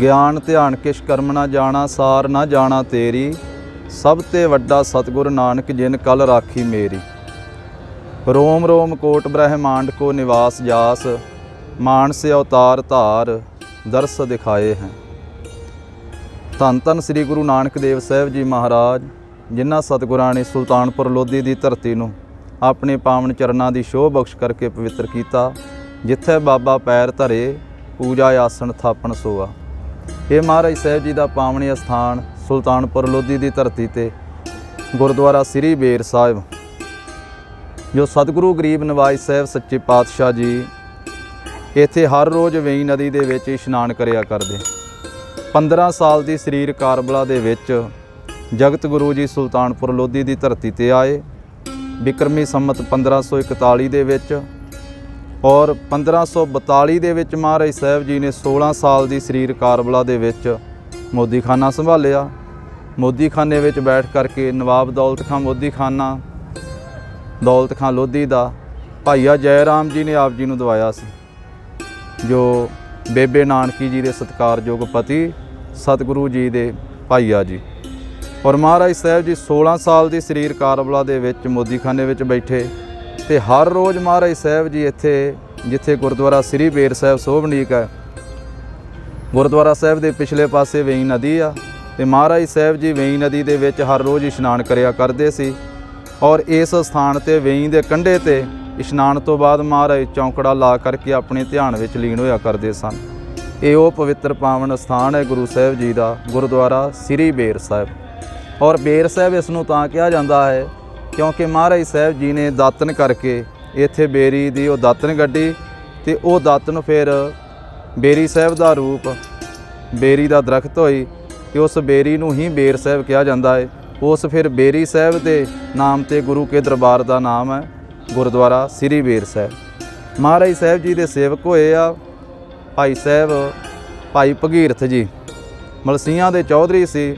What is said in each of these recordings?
ਗਿਆਨ ਧਿਆਨ ਕਿਛ ਕਰਮ ਨਾ ਜਾਣਾ, ਸਾਰ ਨਾ ਜਾਣਾ ਤੇਰੀ, ਸਭ ਤੇ ਵੱਡਾ ਸਤਿਗੁਰ ਨਾਨਕ ਜਿਨ ਕਲ ਰਾਖੀ ਮੇਰੀ। ਰੋਮ ਰੋਮ ਕੋਟ ਬ੍ਰਹਮਾਂਡ ਕੋ ਨਿਵਾਸ ਜਾਸ, ਮਾਨਸ ਅਵਤਾਰ ਧਾਰ, ਦਰਸ ਦਿਖਾਏ ਹੈ। ਧੰਨ ਧੰਨ ਸ੍ਰੀ ਗੁਰੂ ਨਾਨਕ ਦੇਵ ਸਾਹਿਬ ਜੀ ਮਹਾਰਾਜ, ਜਿਨ੍ਹਾਂ ਸਤਿਗੁਰਾਂ ਨੇ ਸੁਲਤਾਨਪੁਰ ਲੋਧੀ ਦੀ ਧਰਤੀ ਨੂੰ ਆਪਣੇ ਪਾਵਨ ਚਰਨਾਂ ਦੀ ਸ਼ੋਭ ਬਖਸ਼ ਕਰਕੇ ਪਵਿੱਤਰ ਕੀਤਾ, ਜਿੱਥੇ ਬਾਬਾ ਪੈਰ ਧਰੇ, ਪੂਜਾ ਆਸਣ ਥਾਪਣ ਸੋਆ। ਇਹ ਮਹਾਰਾਜ ਸਾਹਿਬ ਜੀ ਦਾ ਪਾਵਨੀ ਅਸਥਾਨ ਸੁਲਤਾਨਪੁਰ ਲੋਧੀ ਦੀ ਧਰਤੀ ਤੇ, ਗੁਰਦੁਆਰਾ ਸ੍ਰੀ ਬੇਰ ਸਾਹਿਬ। ਜੋ ਸਤਿਗੁਰੂ ਗਰੀਬ ਨਵਾਜ ਸਾਹਿਬ ਸੱਚੇ ਪਾਤਸ਼ਾਹ ਜੀ ਇੱਥੇ ਹਰ ਰੋਜ਼ ਵੇਈ ਨਦੀ ਦੇ ਵਿੱਚ ਇਸ਼ਨਾਨ ਕਰਿਆ ਕਰਦੇ। 15 ਸਾਲ ਦੀ ਸਰੀਰ ਕਾਰਬਲਾ ਦੇ ਵਿੱਚ ਜਗਤ ਗੁਰੂ ਜੀ ਸੁਲਤਾਨਪੁਰ ਲੋਧੀ ਦੀ ਧਰਤੀ ਤੇ ਆਏ। ਬਿਕਰਮੀ ਸੰਮਤ 1541 ਦੇ ਵਿੱਚ ਔਰ 1542 ਦੇ ਵਿੱਚ ਮਹਾਰਾਜ ਸਾਹਿਬ ਜੀ ਨੇ 16 ਸਾਲ ਦੀ ਸਰੀਰ ਕਾਰਬਲਾ ਦੇ ਵਿੱਚ ਮੋਦੀਖਾਨਾ ਸੰਭਾਲਿਆ। ਮੋਦੀਖਾਨੇ ਵਿੱਚ ਬੈਠ ਕਰਕੇ ਨਵਾਬ ਦੌਲਤ ਖਾਂ ਮੋਦੀਖਾਨਾ, ਦੌਲਤ ਖਾਂ ਲੋਧੀ ਦਾ ਭਾਈਆ ਜੈ ਰਾਮ ਜੀ ਨੇ ਆਪ ਜੀ ਨੂੰ ਦਵਾਇਆ ਸੀ, ਜੋ ਬੇਬੇ ਨਾਨਕੀ ਜੀ ਦੇ ਸਤਿਕਾਰਯੋਗ ਪਤੀ ਸਤਿਗੁਰੂ ਜੀ ਦੇ ਭਾਈਆ ਜੀ। ਔਰ ਮਹਾਰਾਜ ਸਾਹਿਬ ਜੀ 16 ਸਾਲ ਦੀ ਸਰੀਰ ਕਾਰਬਲਾ ਦੇ ਵਿੱਚ ਮੋਦੀਖਾਨੇ ਵਿੱਚ ਬੈਠੇ। ਤੇ ਹਰ ਰੋਜ਼ ਮਹਾਰਾਜ ਸਾਹਿਬ ਜੀ ਇੱਥੇ, ਜਿੱਥੇ ਗੁਰਦੁਆਰਾ ਸ੍ਰੀ ਬੇਰ ਸਾਹਿਬ ਸੋਭਨੀਕ ਹੈ, ਗੁਰਦੁਆਰਾ ਸਾਹਿਬ ਦੇ ਪਿਛਲੇ ਪਾਸੇ ਵੇਈ ਨਦੀ ਆ ਤੇ ਮਹਾਰਾਜ ਸਾਹਿਬ ਜੀ ਵੇਈ ਨਦੀ ਦੇ ਵਿੱਚ ਹਰ ਰੋਜ਼ ਇਸ਼ਨਾਨ ਕਰਿਆ ਕਰਦੇ ਸੀ ਔਰ ਇਸ ਸਥਾਨ ਤੇ ਵੇਈ ਦੇ ਕੰਢੇ ਤੇ ਇਸ਼ਨਾਨ ਤੋਂ ਬਾਅਦ ਮਹਾਰਾਜ ਚੌਂਕੜਾ ਲਾ ਕਰਕੇ ਆਪਣੇ ਧਿਆਨ ਵਿੱਚ ਲੀਨ ਹੋਇਆ ਕਰਦੇ ਸਨ। ਇਹ ਉਹ ਪਵਿੱਤਰ ਪਾਵਨ ਸਥਾਨ ਹੈ ਗੁਰੂ ਸਾਹਿਬ ਜੀ ਦਾ ਗੁਰਦੁਆਰਾ ਸ੍ਰੀ ਬੇਰ ਸਾਹਿਬ। ਔਰ ਬੇਰ ਸਾਹਿਬ ਇਸ ਨੂੰ ਤਾਂ ਕਿਹਾ ਜਾਂਦਾ ਹੈ ਕਿਉਂਕਿ ਮਹਾਰਾਜ ਸਾਹਿਬ ਜੀ ਨੇ ਦਾਤਨ ਕਰਕੇ ਇੱਥੇ ਬੇਰੀ ਦੀ ਉਹ ਦਾਤਨ ਗੱਡੀ ਤੇ ਉਹ ਦਾਤਨ ਫਿਰ ਬੇਰੀ ਸਾਹਿਬ ਦਾ ਰੂਪ, ਬੇਰੀ ਦਾ ਦਰਖਤ ਹੋਈ ਤੇ ਉਸ ਬੇਰੀ ਨੂੰ ਹੀ ਬੇਰ ਸਾਹਿਬ ਕਿਹਾ ਜਾਂਦਾ ਹੈ। ਉਸ ਫਿਰ ਬੇਰੀ ਸਾਹਿਬ ਦੇ ਨਾਮ ਤੇ ਗੁਰੂ ਕੇ ਦਰਬਾਰ ਦਾ ਨਾਮ ਹੈ, ਗੁਰਦੁਆਰਾ ਸ੍ਰੀ ਬੇਰ ਸਾਹਿਬ। ਮਹਾਰਾਜ ਸਾਹਿਬ ਜੀ ਦੇ ਸੇਵਕ ਹੋਏ ਆ ਭਾਈ ਸਾਹਿਬ, ਭਾਈ ਭਗੀਰਥ ਜੀ। ਮਲਸੀਆਂ ਦੇ ਚੌਧਰੀ ਸੀ।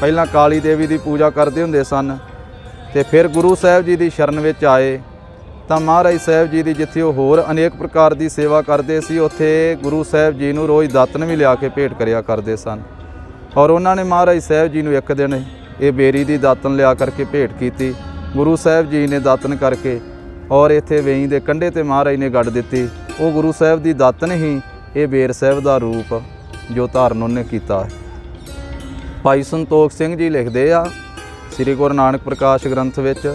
ਪਹਿਲਾਂ ਕਾਲੀ ਦੇਵੀ ਦੀ ਪੂਜਾ ਕਰਦੇ ਹੁੰਦੇ ਸਨ। ਤੇ ਫਿਰ ਗੁਰੂ ਸਾਹਿਬ ਜੀ ਦੀ ਸ਼ਰਨ ਵਿੱਚ ਆਏ। ਤਾਂ ਮਹਾਰਾਜ ਸਾਹਿਬ ਜੀ ਦੀ ਜਿੱਥੇ ਉਹ ਹੋਰ ਅਨੇਕ ਪ੍ਰਕਾਰ ਦੀ ਸੇਵਾ ਕਰਦੇ ਸੀ, ਉੱਥੇ ਗੁਰੂ ਸਾਹਿਬ ਜੀ ਨੂੰ ਰੋਜ਼ ਦਾਤਨ ਵੀ ਲਿਆ ਕੇ ਭੇਟ ਕਰਿਆ ਕਰਦੇ ਸਨ। ਔਰ ਉਹਨਾਂ ਨੇ ਮਹਾਰਾਜ ਸਾਹਿਬ ਜੀ ਨੂੰ ਇੱਕ ਦਿਨ ਇਹ ਬੇਰੀ ਦੀ ਦਾਤਨ ਲਿਆ ਕਰਕੇ ਭੇਟ ਕੀਤੀ। ਗੁਰੂ ਸਾਹਿਬ ਜੀ ਨੇ ਦਾਤਨ ਕਰਕੇ ਔਰ ਇੱਥੇ ਵੇਈ ਦੇ ਕੰਢੇ ਤੇ ਮਹਾਰਾਜ ਨੇ ਗੱਡ ਦਿੱਤੀ। ਉਹ ਗੁਰੂ ਸਾਹਿਬ ਦੀ ਦਾਤਨ ਹੀ ਇਹ ਬੇਰ ਸਾਹਿਬ ਦਾ ਰੂਪ ਜੋ ਧਾਰਨ ਉਹਨੇ ਕੀਤਾ। ਭਾਈ ਸੰਤੋਖ ਸਿੰਘ ਜੀ ਲਿਖਦੇ ਆ ਸ੍ਰੀ ਗੁਰੂ ਨਾਨਕ ਪ੍ਰਕਾਸ਼ ਗ੍ਰੰਥ ਵਿੱਚ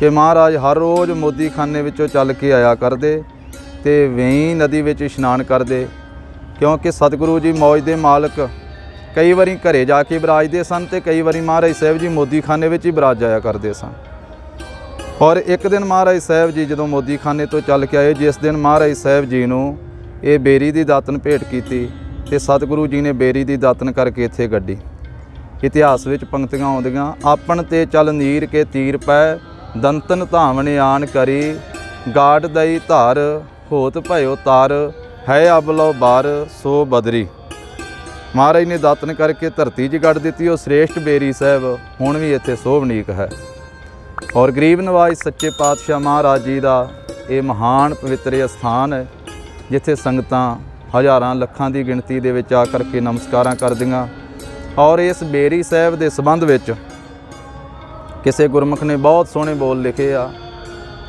ਕਿ ਮਹਾਰਾਜ ਹਰ ਰੋਜ਼ ਮੋਦੀਖਾਨੇ ਵਿੱਚੋਂ ਚੱਲ ਕੇ ਆਇਆ ਕਰਦੇ ਤੇ ਵੇਈ ਨਦੀ ਵਿੱਚ ਇਸ਼ਨਾਨ ਕਰਦੇ, ਕਿਉਂਕਿ ਸਤਿਗੁਰੂ ਜੀ ਮੌਜ ਦੇ ਮਾਲਕ ਕਈ ਵਾਰੀ ਘਰੇ ਜਾ ਕੇ ਬਿਰਾਜਦੇ ਸਨ ਤੇ ਕਈ ਵਾਰੀ ਮਹਾਰਾਜ ਸਾਹਿਬ ਜੀ ਮੋਦੀਖਾਨੇ ਵਿੱਚ ਹੀ ਬਿਰਾਜ ਜਾਇਆ ਕਰਦੇ ਸਨ। ਔਰ ਇੱਕ ਦਿਨ ਮਹਾਰਾਜ ਸਾਹਿਬ ਜੀ ਜਦੋਂ ਮੋਦੀਖਾਨੇ ਤੋਂ ਚੱਲ ਕੇ ਆਏ, ਜਿਸ ਦਿਨ ਮਹਾਰਾਜ ਸਾਹਿਬ ਜੀ ਨੂੰ ਇਹ ਬੇਰੀ ਦੀ ਦਾਤਨ ਭੇਟ ਕੀਤੀ ਤੇ ਸਤਿਗੁਰੂ ਜੀ ਨੇ ਬੇਰੀ ਦੀ ਦਾਤਨ ਕਰਕੇ ਇੱਥੇ ਗੱਡੀ। ਇਤਿਹਾਸ ਵਿੱਚ ਪੰਕਤੀਆਂ ਆਉਂਦੀਆਂ, ਆਪਣ ਤੇ ਚਲ ਨੀਰ ਕੇ ਤੀਰ ਪੈ, ਦੰਤਨ ਧਾਵਨ ਆਨ ਕਰੀ, ਗਾਡ ਦਈ ਧਾਰ, ਹੋਤ ਭਇਓ ਤਾਰ, ਹੈ ਅਬਲੋ ਬਾਰ, ਸੋ ਬਦਰੀ। ਮਹਾਰਾਜ ਨੇ ਦਾਤਨ ਕਰਕੇ ਧਰਤੀ 'ਚ ਗੱਡ ਦਿੱਤੀ, ਉਹ ਸ੍ਰੇਸ਼ਟ ਬੇਰੀ ਸਾਹਿਬ, ਹੁਣ ਵੀ ਇੱਥੇ ਸੋਭਨੀਕ ਹੈ। ਔਰ ਗਰੀਬ ਨਵਾਜ ਸੱਚੇ ਪਾਤਸ਼ਾਹ ਮਹਾਰਾਜ ਜੀ ਦਾ ਇਹ ਮਹਾਨ ਪਵਿੱਤਰ ਸਥਾਨ ਹੈ, ਜਿੱਥੇ ਸੰਗਤਾਂ ਹਜ਼ਾਰਾਂ ਲੱਖਾਂ ਦੀ ਗਿਣਤੀ ਦੇ ਵਿੱਚ ਆ ਕਰਕੇ ਨਮਸਕਾਰਾਂ ਕਰਦੀਆਂ। ਔਰ ਇਸ ਬੇਰੀ ਸਾਹਿਬ ਦੇ ਸੰਬੰਧ ਵਿੱਚ ਕਿਸੇ ਗੁਰਮੁਖ ਨੇ ਬਹੁਤ ਸੋਹਣੇ ਬੋਲ ਲਿਖੇ ਆ।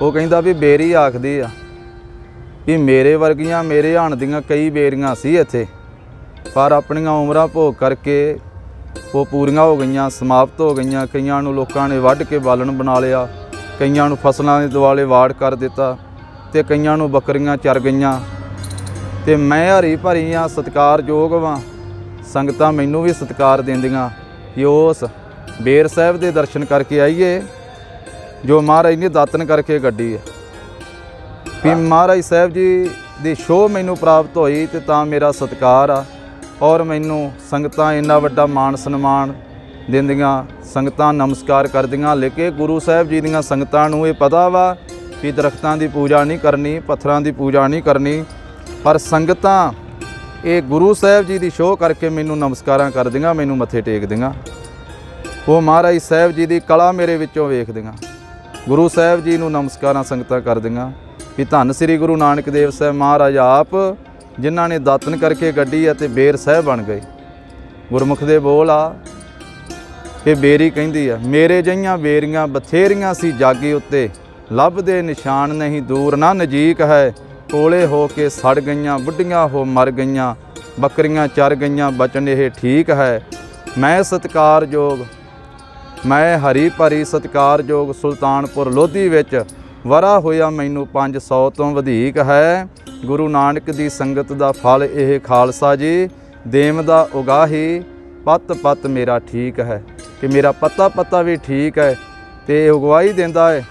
ਉਹ ਕਹਿੰਦਾ ਵੀ ਬੇਰੀ ਆਖਦੀ ਆ ਵੀ ਮੇਰੇ ਵਰਗੀਆਂ ਮੇਰੇ ਹਾਣ ਦੀਆਂ ਕਈ ਬੇਰੀਆਂ ਸੀ ਇੱਥੇ, ਪਰ ਆਪਣੀਆਂ ਉਮਰਾਂ ਭੋਗ ਕਰਕੇ ਉਹ ਪੂਰੀਆਂ ਹੋ ਗਈਆਂ, ਸਮਾਪਤ ਹੋ ਗਈਆਂ। ਕਈਆਂ ਨੂੰ ਲੋਕਾਂ ਨੇ ਵੱਢ ਕੇ ਬਾਲਣ ਬਣਾ ਲਿਆ, ਕਈਆਂ ਨੂੰ ਫਸਲਾਂ ਦੇ ਦੁਆਲੇ ਵਾੜ ਕਰ ਦਿੱਤਾ ਤੇ ਕਈਆਂ ਨੂੰ ਬੱਕਰੀਆਂ ਚਰ ਗਈਆਂ। ਤੇ ਮੈਂ ਹਰੀ ਭਰੀ ਆ, ਸਤਿਕਾਰਯੋਗ ਵਾਂ। ਸੰਗਤਾਂ ਮੈਨੂੰ ਵੀ ਸਤਿਕਾਰ ਦਿੰਦੀਆਂ। ਕਿ ਉਸ ਬੇਰ ਸਾਹਿਬ ਦੇ ਦਰਸ਼ਨ ਕਰਕੇ ਆਈਏ। ਜੋ ਮਹਾਰਾਜ ਨੇ ਦਾਤਨ ਕਰਕੇ ਗੱਡੀ ਹੈ। ਵੀ ਮਹਾਰਾਜ ਸਾਹਿਬ ਜੀ ਦੀ ਸ਼ੋਅ ਮੈਨੂੰ ਪ੍ਰਾਪਤ ਹੋਈ ਤੇ ਤਾਂ ਮੇਰਾ ਸਤਿਕਾਰ ਆ। ਔਰ ਮੈਨੂੰ ਸੰਗਤਾਂ ਇੰਨਾ ਵੱਡਾ ਮਾਣ ਸਨਮਾਨ ਦਿੰਦੀਆਂ ਸੰਗਤਾਂ ਨਮਸਕਾਰ ਕਰਦੀਆਂ। ਲੇਕਿਨ ਗੁਰੂ ਸਾਹਿਬ ਜੀ ਦੀਆਂ ਸੰਗਤਾਂ ਨੂੰ ਇਹ ਪਤਾ ਵਾ ਕਿ ਦਰਖਤਾਂ ਦੀ ਪੂਜਾ ਨਹੀਂ ਕਰਨੀ ਪੱਥਰਾਂ ਦੀ ਪੂਜਾ ਨਹੀਂ ਕਰਨੀ। ਪਰ ਸੰਗਤਾਂ ਇਹ ਗੁਰੂ ਸਾਹਿਬ ਜੀ ਦੀ ਸ਼ੋਅ ਕਰਕੇ ਮੈਨੂੰ ਨਮਸਕਾਰਾਂ ਕਰਦੀਆਂ ਮੈਨੂੰ ਮੱਥੇ ਟੇਕਦੀਆਂ ਉਹ ਮਹਾਰਾਜ ਸਾਹਿਬ ਜੀ ਦੀ ਕਲਾ ਮੇਰੇ ਵਿੱਚੋਂ ਵੇਖਦੀਆਂ ਗੁਰੂ ਸਾਹਿਬ ਜੀ ਨੂੰ ਨਮਸਕਾਰਾਂ ਸੰਗਤਾਂ ਕਰਦੀਆਂ ਵੀ ਧੰਨ ਸ੍ਰੀ ਗੁਰੂ ਨਾਨਕ ਦੇਵ ਸਾਹਿਬ ਮਹਾਰਾਜ ਆਪ, ਜਿਨ੍ਹਾਂ ਨੇ ਦਾਤਨ ਕਰਕੇ ਗੱਡੀ ਅਤੇ ਬੇਰ ਸਾਹਿਬ ਬਣ ਗਏ। ਗੁਰਮੁਖ ਦੇ ਬੋਲ ਆ ਕਿ ਬੇਰੀ ਕਹਿੰਦੀ ਆ, ਮੇਰੇ ਜਈਆਂ ਬੇਰੀਆਂ ਬਥੇਰੀਆਂ ਸੀ ਜਾਗੀ ਉੱਤੇ, ਲੱਭਦੇ ਨਿਸ਼ਾਨ ਨਹੀਂ, ਦੂਰ ਨਾ ਨਜੀਕ ਹੈ। ਕੋਲੇ ਹੋ ਕੇ ਸੜ ਗਈਆਂ, ਬੁੱਢੀਆਂ ਹੋ ਮਰ ਗਈਆਂ, ਬੱਕਰੀਆਂ ਚਰ ਗਈਆਂ, ਬਚਨ ਇਹ ਠੀਕ ਹੈ। ਮੈਂ ਸਤਿਕਾਰਯੋਗ, ਮੈਂ ਹਰੀ ਭਰੀ ਸਤਿਕਾਰਯੋਗ ਸੁਲਤਾਨਪੁਰ ਲੋਧੀ ਵਿੱਚ ਵਰਾ ਹੋਇਆ ਮੈਨੂੰ 500 ਤੋਂ ਵਧੇਕ ਹੈ। ਗੁਰੂ ਨਾਨਕ ਦੀ ਸੰਗਤ ਦਾ ਫਲ ਇਹ ਖਾਲਸਾ ਜੀ, ਦੇਮ ਦਾ ਉਗਾਹੀ, ਪਤ ਪਤ ਮੇਰਾ ਠੀਕ ਹੈ। ਕਿ ਮੇਰਾ ਪੱਤਾ ਪੱਤਾ ਵੀ ਠੀਕ ਹੈ, ਤੇ ਉਗਵਾਈ ਦਿੰਦਾ ਹੈ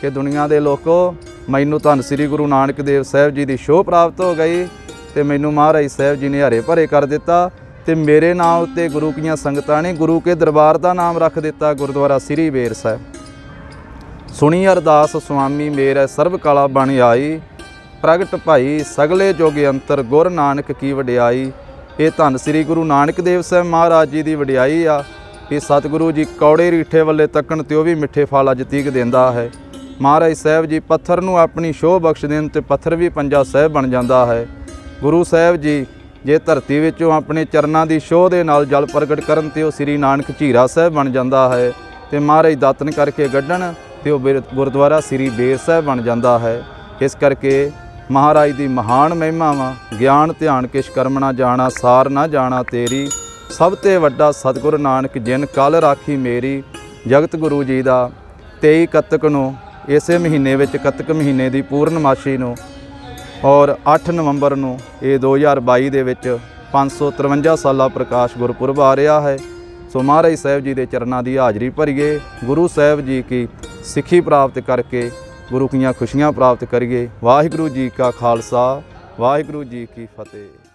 ਕਿ ਦੁਨੀਆ ਦੇ ਲੋਕੋ ਮੈਨੂੰ ਧੰਨ ਸ੍ਰੀ ਗੁਰੂ ਨਾਨਕ ਦੇਵ ਸਾਹਿਬ ਜੀ ਦੀ ਸ਼ੋਅ ਪ੍ਰਾਪਤ ਹੋ ਗਈ ਤੇ ਮੈਨੂੰ ਮਹਾਰਾਜ ਸਾਹਿਬ ਜੀ ਨੇ ਹਰੇ ਭਰੇ ਕਰ ਦਿੱਤਾ ਤੇ ਮੇਰੇ ਨਾਮ ਉੱਤੇ ਗੁਰੂ ਕੀਆਂ ਸੰਗਤਾਂ ਨੇ ਗੁਰੂ ਕੇ ਦਰਬਾਰ ਦਾ ਨਾਮ ਰੱਖ ਦਿੱਤਾ ਗੁਰਦੁਆਰਾ ਸ੍ਰੀ ਬੇਰ ਸਾਹਿਬ। ਸੁਣੀ ਅਰਦਾਸ, ਸੁਆਮੀ ਮੇਰਾ ਸਰਬ ਕਲਾ ਬਣ ਆਈ, ਪ੍ਰਗਟ ਭਾਈ ਸਗਲੇ ਜੋਗੇ ਅੰਤਰ ਗੁਰ ਨਾਨਕ ਕੀ ਵਡਿਆਈ। ਇਹ ਧੰਨ ਸ੍ਰੀ ਗੁਰੂ ਨਾਨਕ ਦੇਵ ਸਾਹਿਬ ਮਹਾਰਾਜ ਜੀ ਦੀ ਵਡਿਆਈ ਆ। ਇਹ ਸਤਿਗੁਰੂ ਜੀ ਕੌੜੇ ਰੀਠੇ ਵੱਲੇ ਤੱਕਣ ਤੇ ਉਹ ਵੀ ਮਿੱਠੇ ਫਲ ਅੱਜ ਤੀਕ ਦਿੰਦਾ ਹੈ। ਮਹਾਰਾਜ ਸਾਹਿਬ ਜੀ, ਪੱਥਰ ਨੂੰ ਆਪਣੀ ਸ਼ੋਅ ਬਖਸ਼ ਦੇਣ ਤੇ ਪੱਥਰ ਵੀ ਪੰਜਾ ਸਾਹਿਬ ਬਣ ਜਾਂਦਾ ਹੈ। ਗੁਰੂ ਸਾਹਿਬ ਜੀ, ਜੇ ਧਰਤੀ ਵਿੱਚੋਂ ਆਪਣੇ ਚਰਨਾਂ ਦੀ ਸ਼ੋਅ ਦੇ ਨਾਲ ਜਲ ਪ੍ਰਗਟ ਕਰਨ ਤੇ ਉਹ ਸ੍ਰੀ ਨਾਨਕ ਝੀਰਾ ਸਾਹਿਬ ਬਣ ਜਾਂਦਾ ਹੈ ਤੇ ਮਹਾਰਾਜ ਦਾਤਨ ਕਰਕੇ ਗੱਡਣ ਤੇ ਉਹ ਬਿਰ- ਗੁਰਦੁਆਰਾ ਸ੍ਰੀ ਬੇਰ ਸਾਹਿਬ ਬਣ ਜਾਂਦਾ ਹੈ। ਇਸ ਕਰਕੇ ਮਹਾਰਾਜ ਦੀ ਮਹਾਨ ਮਹਿਮਾ ਵਾ ਗਿਆਨ, ਧਿਆਨ, ਕਿਛ ਕਰਮ ਨਾ ਜਾਣਾ, ਸਾਰ ਨਾ ਜਾਣਾ ਤੇਰੀ। ਸਭ ਤੇ ਵੱਡਾ ਸਤਿਗੁਰ ਨਾਨਕ ਜਿਨ ਕਲ ਰਾਖੀ ਮੇਰੀ। ਜਗਤ ਗੁਰੂ ਜੀ ਦਾ 23 ਕੱਤਕ ਨੂੰ ਇਸੇ ਮਹੀਨੇ ਵਿੱਚ ਕੱਤਕ ਮਹੀਨੇ ਦੀ ਪੂਰਨਮਾਸ਼ੀ ਨੂੰ ਔਰ 8 ਨਵੰਬਰ ਨੂੰ ਇਹ 2022 ਦੇ ਵਿੱਚ 553 ਸਾਲਾ ਪ੍ਰਕਾਸ਼ ਗੁਰਪੁਰਬ ਆ ਰਿਹਾ ਹੈ। ਸੋ ਮਹਾਰਾਜ ਸਾਹਿਬ ਜੀ ਦੇ ਚਰਨਾਂ ਦੀ ਹਾਜ਼ਰੀ ਭਰੀਏ, ਗੁਰੂ ਸਾਹਿਬ ਜੀ ਕੀ ਸਿੱਖੀ ਪ੍ਰਾਪਤ ਕਰਕੇ, ਗੁਰੂ ਕੀਆਂ ਖੁਸ਼ੀਆਂ ਪ੍ਰਾਪਤ ਕਰੀਏ। ਵਾਹਿਗੁਰੂ ਜੀ ਕਾ ਖਾਲਸਾ, ਵਾਹਿਗੁਰੂ ਜੀ ਕੀ ਫਤਿਹ।